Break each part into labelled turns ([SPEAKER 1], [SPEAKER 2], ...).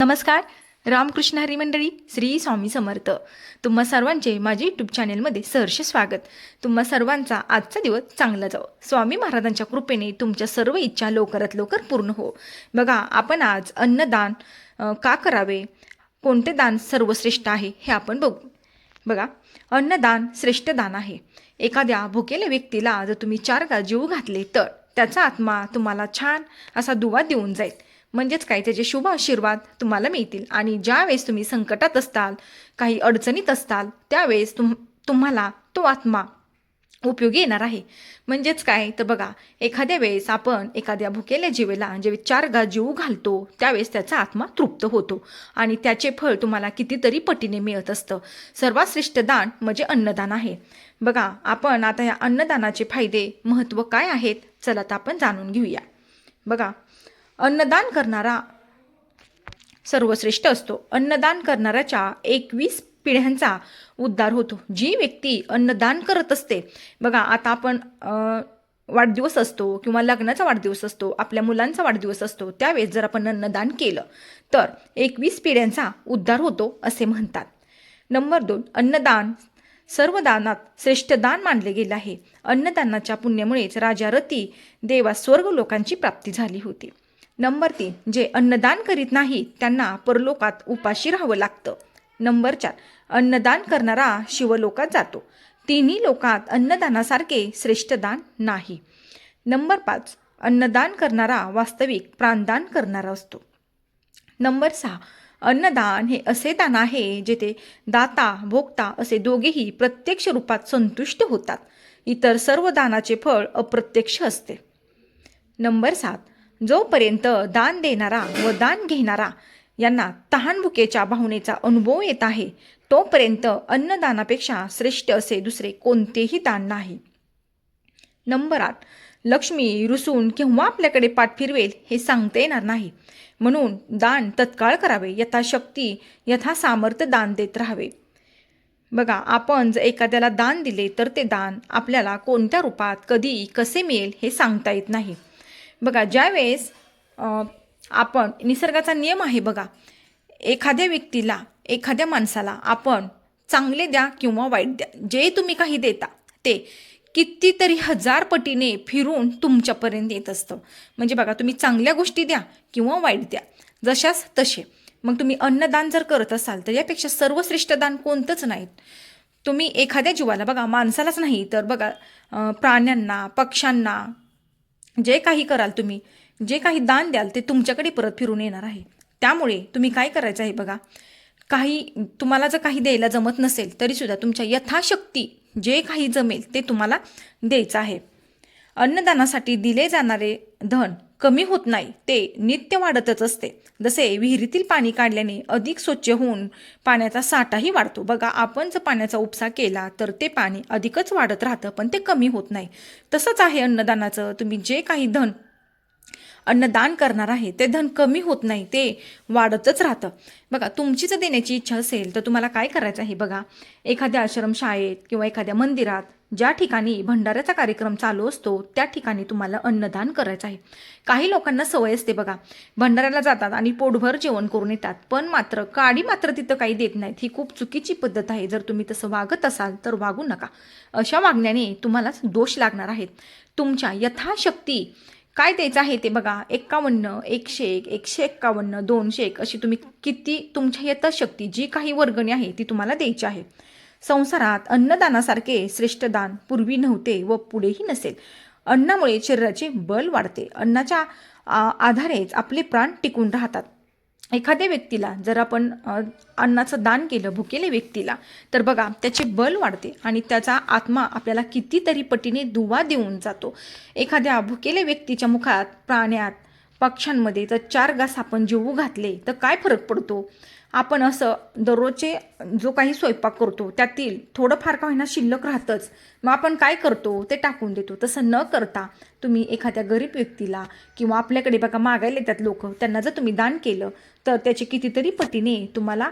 [SPEAKER 1] नमस्कार रामकृष्ण हरी मंडळी श्री स्वामी समर्थ. तुम्हा सर्वांचे माझे यूट्यूब चॅनेलमध्ये सहर्ष स्वागत. तुम्हा सर्वांचा आजचा दिवस चांगला जाओ स्वामी महाराजांच्या कृपेने तुमच्या सर्व इच्छा लवकरात लवकर पूर्ण हो. बघा आपण आज अन्नदान का करावे? कोणते दान सर्वश्रेष्ठ आहे हे आपण बघू. बघा अन्नदान श्रेष्ठ दान आहे. एखाद्या भुकेल्या व्यक्तीला जर तुम्ही चार गा जीव घातले तर त्याचा आत्मा तुम्हाला छान असा दुवा देऊन जाईल. म्हणजेच काय? त्याचे शुभ आशीर्वाद तुम्हाला मिळतील. आणि ज्यावेळेस तुम्ही संकटात असताल काही अडचणीत असताल त्यावेळेस तुम तुम्हाला तो आत्मा उपयोगी येणार आहे. म्हणजेच काय? तर बघा एखाद्या वेळेस आपण एखाद्या भुकेल्या जीवेला म्हणजे जे चार गा जीव घालतो त्यावेळेस त्याचा आत्मा तृप्त होतो. आणि त्याचे फळ तुम्हाला कितीतरी पटीने मिळत असतं. सर्वात श्रेष्ठ दान म्हणजे अन्नदान आहे. बघा आपण आता या अन्नदानाचे फायदे महत्त्व काय आहेत? चला तर आपण जाणून घेऊया. बघा अन्नदान करणारा सर्वश्रेष्ठ असतो. अन्नदान करणाऱ्याच्या एकवीस पिढ्यांचा उद्धार होतो. जी व्यक्ती अन्नदान करत असते बघा आता आपण वाढदिवस असतो किंवा लग्नाचा वाढदिवस असतो आपल्या मुलांचा वाढदिवस असतो त्यावेळेस जर आपण अन्नदान केलं तर एकवीस पिढ्यांचा उद्धार होतो असे म्हणतात. नंबर दोन अन्नदान सर्व दानात श्रेष्ठ दान मानले गेले आहे. अन्नदानाच्या पुण्यामुळेच राजा रती देवा स्वर्ग लोकांची प्राप्ती झाली होती. नंबर तीन जे अन्नदान करीत नाही त्यांना परलोकात उपाशी राहावं लागतं. नंबर चार अन्नदान करणारा शिवलोकात जातो. तिन्ही लोकात अन्नदानासारखे श्रेष्ठ दान नाही. नंबर पाच अन्नदान करणारा वास्तविक प्राणदान करणारा असतो. नंबर सहा अन्नदान हे असे दान आहे जेथे दाता भोक्ता असे दोघेही प्रत्यक्ष रूपात संतुष्ट होतात. इतर सर्व दानाचे फळ अप्रत्यक्ष असते. नंबर सात जोपर्यंत दान देणारा व दान घेणारा यांना तहानभुकेच्या भावनेचा अनुभव येत आहे तोपर्यंत अन्नदानापेक्षा श्रेष्ठ असे दुसरे कोणतेही दान नाही. नंबर आठ. लक्ष्मी रुसून केव्हा आपल्याकडे पाठ फिरवेल हे सांगता येणार नाही. म्हणून दान तत्काळ करावे यथाशक्ती यथा सामर्थ्य दान देत राहावे. बघा आपण जर एखाद्याला दान दिले तर ते दान आपल्याला कोणत्या रूपात कधी कसे मिळेल हे सांगता येत नाही. बघा ज्यावेळेस आपण निसर्गाचा नियम आहे बघा एखाद्या व्यक्तीला एखाद्या माणसाला आपण चांगले द्या किंवा वाईट द्या जे तुम्ही काही देता ते कितीतरी हजार पटीने फिरून तुमच्यापर्यंत येत असतं. म्हणजे बघा तुम्ही चांगल्या गोष्टी द्या किंवा वाईट द्या जशाच तसे. मग तुम्ही अन्नदान जर करत असाल तर यापेक्षा सर्वश्रेष्ठ दान कोणतंच नाहीत. तुम्ही एखाद्या जीवाला बघा माणसालाच नाही तर बघा प्राण्यांना पक्ष्यांना जे काही कराल तुम्ही जे काही दान द्याल ते तुमच्याकडे परत फिरून येणार आहे. त्यामुळे तुम्ही काय करायचं आहे बघा? काही तुम्हाला जर काही द्यायला जमत नसेल तरीसुद्धा तुमच्या यथाशक्ती जे काही जमेल ते तुम्हाला द्यायचं आहे. अन्नदानासाठी दिले जाणारे धन कमी होत नाही ते नित्य वाढतच असते. जसे विहिरीतील पाणी काढल्याने अधिक स्वच्छ होऊन पाण्याचा साठाही वाढतो. बघा आपण जर पाण्याचा उपसा केला तर ते पाणी अधिकच वाढत राहतं पण ते कमी होत नाही. तसंच आहे अन्नदानाचं. तुम्ही जे काही धन अन्नदान करणार आहे ते धन कमी होत नाही ते वाढतच राहतं. बघा तुमची जर देण्याची इच्छा असेल तर तुम्हाला काय करायचं आहे? बघा एखाद्या आश्रमशाळेत किंवा एखाद्या मंदिरात ज्या ठिकाणी भंडाऱ्याचा कार्यक्रम चालू असतो त्या ठिकाणी तुम्हाला अन्नदान करायचं आहे. काही लोकांना सवय असते बघा भंडाऱ्याला जातात आणि पोटभर जेवण करून येतात. पण मात्र काडी मात्र तिथं काही देत नाहीत. ही खूप चुकीची पद्धत आहे. जर तुम्ही तसं वागत असाल तर वागू नका. अशा वागण्याने तुम्हालाच दोष लागणार आहेत. तुमच्या यथाशक्ती काय द्यायचं आहे ते बघा. एक्कावन्न एकशे एक एकशे एक्कावन्न दोनशे एक अशी तुम्ही किती तुमच्या यथाशक्ती जी काही वर्गणी आहे ती तुम्हाला द्यायची आहे. संसारात अन्नदानासारखे श्रेष्ठ दान पूर्वी नव्हते व पुढेही नसेल. अन्नामुळे शरीराचे बल वाढते. अन्नाच्या आधारेच आपले प्राण टिकून राहतात. एखाद्या व्यक्तीला जर आपण अन्नाचं दान केलं भुकेल्या व्यक्तीला तर बघा त्याचे बल वाढते आणि त्याचा आत्मा आपल्याला कितीतरी पटीने दुवा देऊन जातो. एखाद्या भुकेल्या व्यक्तीच्या मुखात प्राण्यात पक्ष्यांमध्ये जर चार घास आपण जेवू घातले तर काय फरक पडतो? आपण असं दररोजचे जो काही स्वयंपाक करतो त्यातील थोडंफार का होईना शिल्लक राहतंच. मग आपण काय करतो ते टाकून देतो. तसं न करता तुम्ही एखाद्या गरीब व्यक्तीला किंवा आपल्याकडे बघा मागायला येतात लोक त्यांना जर तुम्ही दान केलं तर त्याचे कितीतरी पटीने तुम्हाला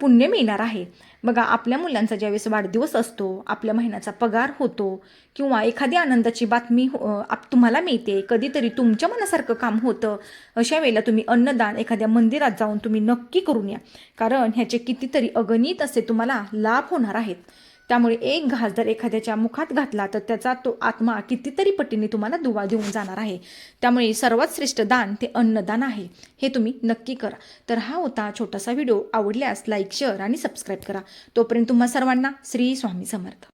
[SPEAKER 1] पुण्य मिळणार आहे. बघा आपल्या मुलांचा ज्यावेळेस वाढदिवस असतो आपल्या महिन्याचा पगार होतो किंवा एखादी आनंदाची बातमी हो आप तुम्हाला मिळते कधीतरी तुमच्या मनासारखं काम होतं अशा वेळेला तुम्ही अन्नदान एखाद्या मंदिरात जाऊन तुम्ही नक्की करून या. कारण ह्याचे कितीतरी अगणित असे तुम्हाला लाभ होणार आहेत. त्यामुळे एक घास जर एखाद्याच्या मुखात घातला तर त्याचा तो आत्मा कितीतरी पटीने तुम्हाला दुवा देऊन जाणार आहे. त्यामुळे सर्वात श्रेष्ठ दान ते अन्नदान आहे. हे तुम्ही नक्की करा. तर हा होता छोटासा व्हिडिओ. आवडल्यास लाईक शेअर आणि सबस्क्राईब करा. तोपर्यंत तुम्हा सर्वांना श्री स्वामी समर्थ.